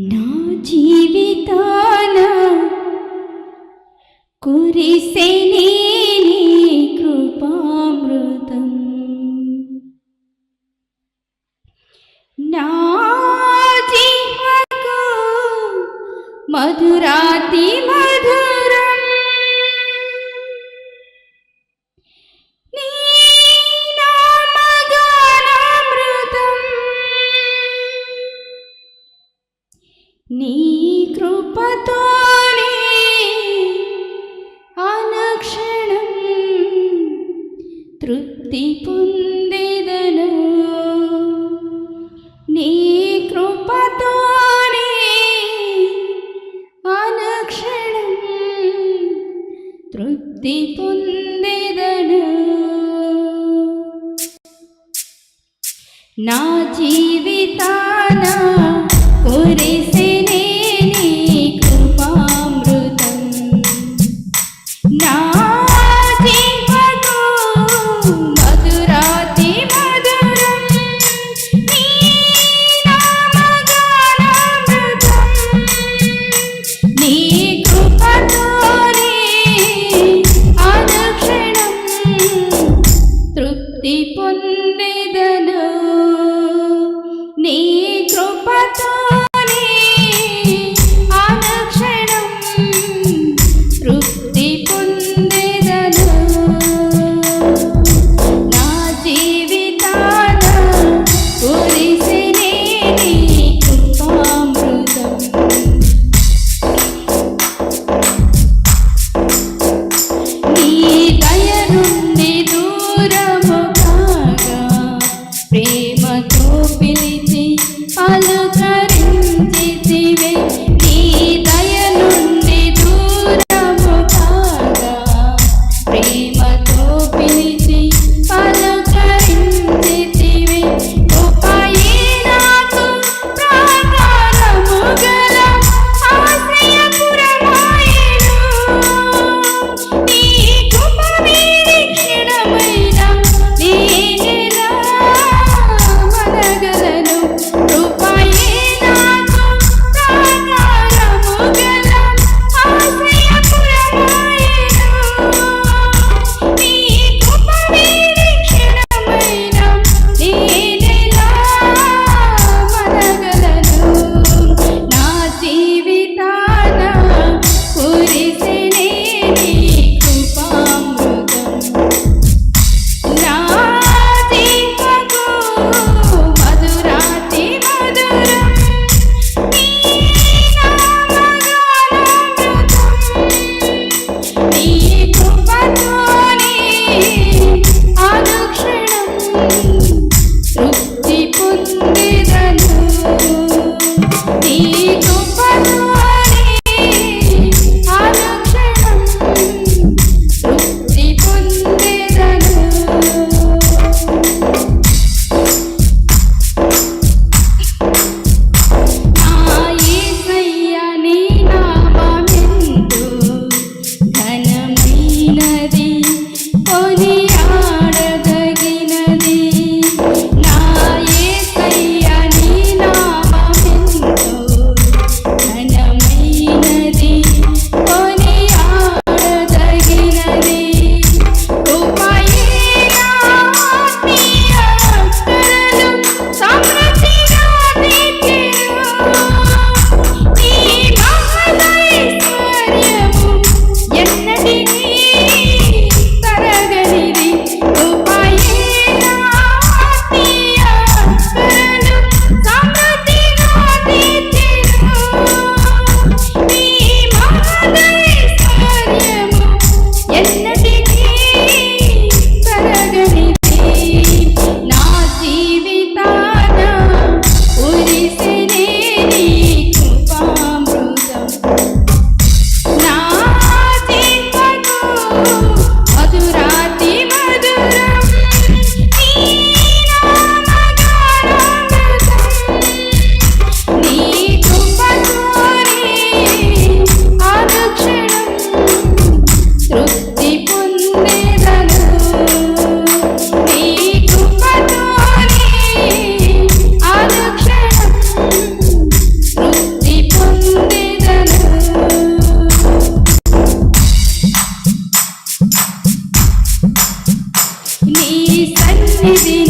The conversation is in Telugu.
నా జీవితాన కురిసేనే కృపామృతం. నా జీవకు మధురాతి మధు തൃപ്തി പൊന്തിതനു നീ കൃപതോനെ അനക്ഷണം തൃപ്തി പൊന്തിതനു నా జీ సన్నిధిని